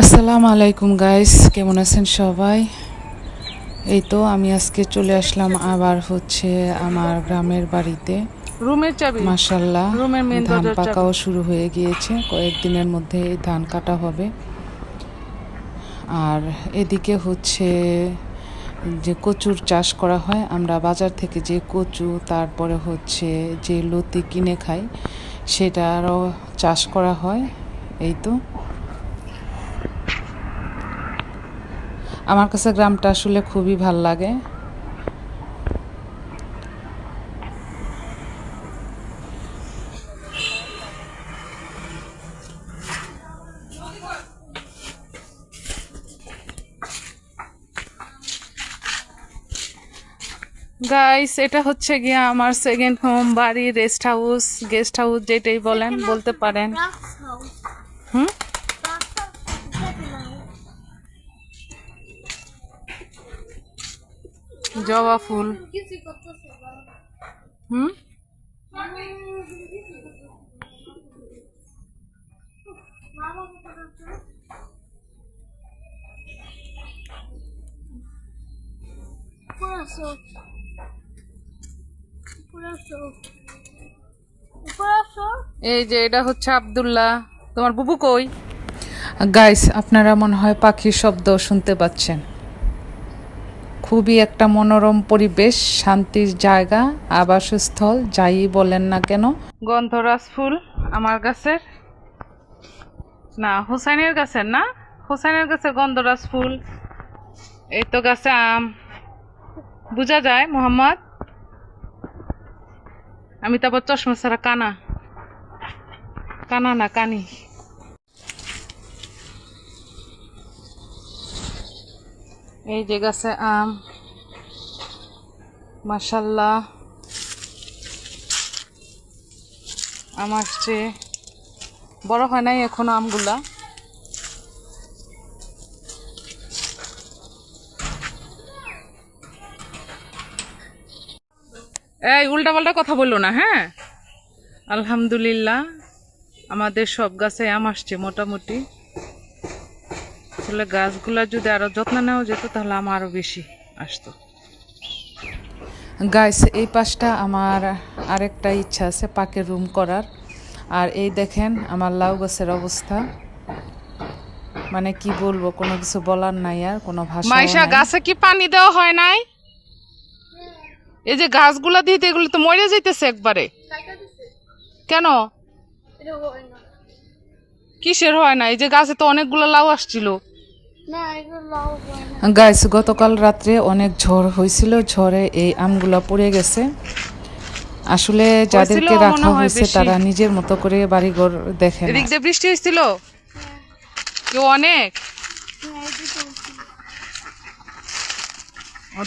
আসসালামু আলাইকুম গাইস কেমন আছেন সবাই? এই তো আমি আজকে চলে আসলাম আবার হচ্ছে আমার গ্রামের বাড়িতে। রুমের চাবি। মাসাল্লাহ রুমের main ধান পাকাও শুরু হয়ে গিয়েছে। কয়েকদিনের মধ্যে এই ধান কাটা হবে। আর এদিকে হচ্ছে যে কচুর চাষ করা হয় আমরা বাজার থেকে যে কচু তারপরে হচ্ছে যে লতি কিনে খাই সেটারও চাষ করা হয়। এই তো আমার কাছে গ্রামটা আসলে খুবই ভালো লাগে। গাইস এটা হচ্ছে গিয়ে আমার সেকেন্ড হোম বাড়ি রেস্ট হাউস গেস্ট হাউস যেটাই বলেন, বলতে পারেন। জবা ফুল। হুম. এই যে এটা হচ্ছে আব্দুল্লাহ। তোমার বুবু কই? গাইস আপনারা মনে হয় পাখির শব্দ শুনতে পাচ্ছেন। খুবই একটা মনোরম পরিবেশ, শান্তির জায়গা, আবাসস্থল, যাই বলেন না কেন। গন্ধরাজ ফুল আমার গাছের? না, হুসাইনের গাছের না? হুসাইনের গাছের গন্ধরাজ ফুল। এই তো গাছে আম। বোঝা যায়, মোহাম্মদ? আমি তারপর চশমা ছাড়া কানা। কানা না, কানি। এই যে গাছে আম মাসাল্লাহ আম আসছে। বড় হয় নাই এখনও আমগুলা। এই উল্টা পাল্টা কথা বলল না হ্যাঁ? আলহামদুলিল্লাহ, আমাদের সব গাছে আম আসছে মোটামুটি। আসলে গাছগুলা যদি আরও যত্ন নেওয়া যেত তাহলে আম আরও বেশি আসতো। গাইস এই পাশটা আমার আরেকটা ইচ্ছা আছে পাকের রুম করার। আর এই দেখেন আমার লাউ গাছের অবস্থা। মানে কি বলব কোনো কিছু বলার নাই আর কোনো ভাষা মাইশা গাছে কি পানি দেওয়া হয় নাই? এই যে গাছগুলা দিতে এগুলো তো মরে যাইতেছে একবারে। কেন? কিসের হয় না? এই যে গাছে তো অনেকগুলো লাউ আসছিল। গাইস গতকাল রাত্রে অনেক ঝড় হয়েছিল ঝড়ে এই আমগুলা পড়ে গেছে। আসলে যাদেরকে রাখা হয়েছে তারা নিজের মতো করে বাড়িঘর দেখে। এদিক দিয়ে বৃষ্টি হয়েছিল? কেউ অনেক?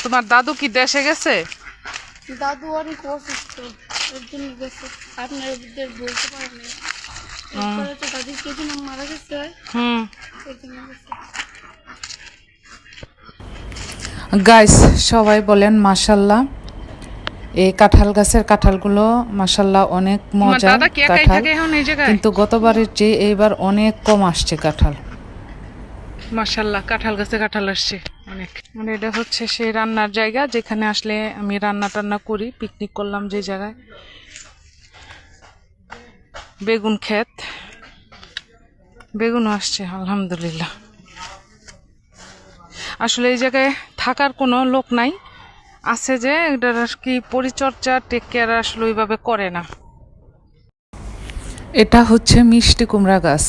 তোমার দাদু কি দেশে গেছে? দাদু অনেক অসুস্থ এর জন্য গেছে। আপনাদের বলতে পারেন না মারা গেছে। হুম। গাইস সবাই বলেন মাশাল্লাহ। এই কাঁঠাল গাছের কাঁঠালগুলো মাশাল্লাহ অনেক মজা কাঁঠাল। কিন্তু গতবারের চেয়ে এইবার অনেক কম আসছে কাঁঠাল। মাশাল্লাহ কাঁঠাল গাছে কাঁঠাল আসছে অনেক। মানে এটা হচ্ছে সেই রান্নার জায়গা যেখানে আসলে আমি রান্না টান্না করি পিকনিক করলাম যে জায়গায়। বেগুন ক্ষেত। বেগুন আসছে আলহামদুলিল্লাহ। আসলে এই জায়গায় থাকার কোনো লোক নাই। আছে যে, এটার আর কি পরিচর্যা টেক কেয়ার আসলে ওইভাবে করে না। এটা হচ্ছে মিষ্টি কুমড়া গাছ।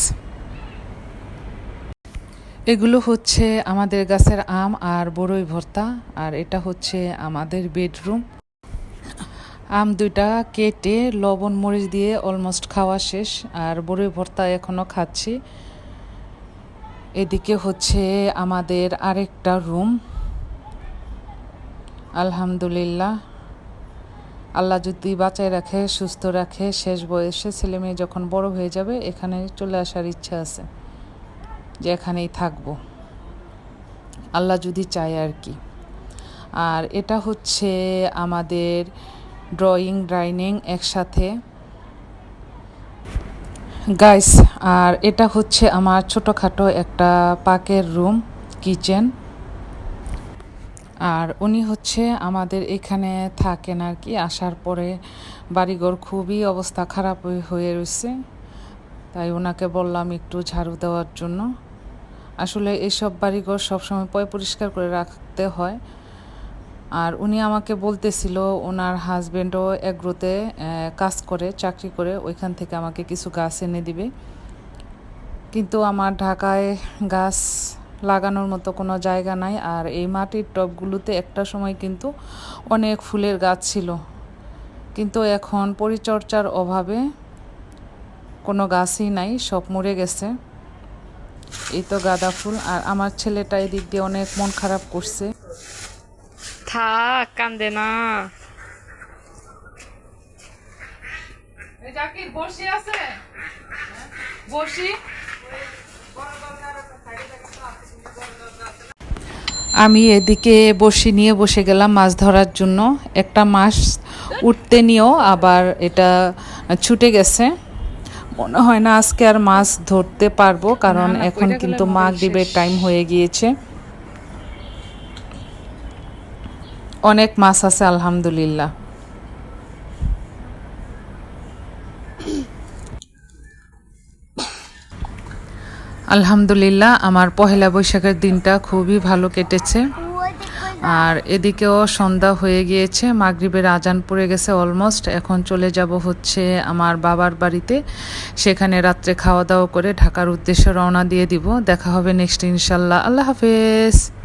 এগুলো হচ্ছে আমাদের গাছের আম আর বড়ই ভর্তা, আর এটা হচ্ছে আমাদের বেডরুম। আম দুইটা কেটে লবণ মরিচ দিয়ে অলমোস্ট খাওয়া শেষ, আর বড়ই ভর্তা এখনও খাচ্ছি। এদিকে হচ্ছে আমাদের আরেকটা রুম। আলহামদুলিল্লাহ। আল্লাহ যদি বাঁচায় রাখে, সুস্থ রাখে, শেষ বয়সে ছেলে মেয়ে যখন বড় হয়ে যাবে, এখানে চলে আসার ইচ্ছা আছে যে এখানেই থাকব। আল্লাহ যদি চায় আর কি। আর এটা হচ্ছে আমাদের ড্রয়িং ডাইনিং একসাথে। গাইস আর এটা হচ্ছে আমার ছোটোখাটো একটা পাকের রুম, কিচেন। আর উনি হচ্ছে আমাদের এখানে থাকেন আর কি, আসার পরে বাড়িঘর খুবই অবস্থা খারাপ হয়ে- রয়েছে। তাই ওনাকে বললাম একটু ঝাড়ু দেওয়ার জন্য। আসলে এইসব বাড়িঘর সবসময় পয় পরিষ্কার করে রাখতে হয়। আর উনি আমাকে বলতেছিল ওনার হাজব্যান্ডও এগ্রোতে কাজ করে, চাকরি করে, ওইখান থেকে আমাকে কিছু গাছ এনে দিবে। কিন্তু আমার ঢাকায় গাছ লাগানোর মতো কোনো জায়গা নাই আর এই মাটির টবগুলোতে একটা সময় কিন্তু অনেক ফুলের গাছ ছিল। কিন্তু এখন পরিচর্যার অভাবে কোনো গাছই নাই, সব মরে গেছে। এই তো গাঁদা ফুল আর আমার ছেলেটা এদিক দিয়ে অনেক মন খারাপ করছে। থাক কান্দে না জাকির বসি আছে? বসি আমি এদিকে বসি নিয়ে বসে গেলাম মাছ ধরার জন্য। একটা মাছ উঠতে নিয়েও আবার এটা ছুটে গেছে। মনে হয় না আজকে আর মাছ ধরতে পারব কারণ এখন কিন্তু মাঘ শেষ। টাইম হয়ে গিয়েছে। অনেক মাছ আছে, আলহামদুলিল্লাহ। আলহামদুলিল্লাহ, আমার পহেলা বৈশাখের দিনটা খুবই ভালো কেটেছে। আর এদিকেও সন্ধ্যা হয়ে গিয়েছে, মাগরিবের আজান পড়ে গেছে অলমোস্ট। এখন চলে যাব হচ্ছে আমার বাবার বাড়িতে। সেখানে রাত্রে খাওয়া দাওয়া করে ঢাকার উদ্দেশ্যে রওনা দিয়ে দিব। দেখা হবে নেক্সট ইনশাল্লাহ। আল্লাহ হাফেজ।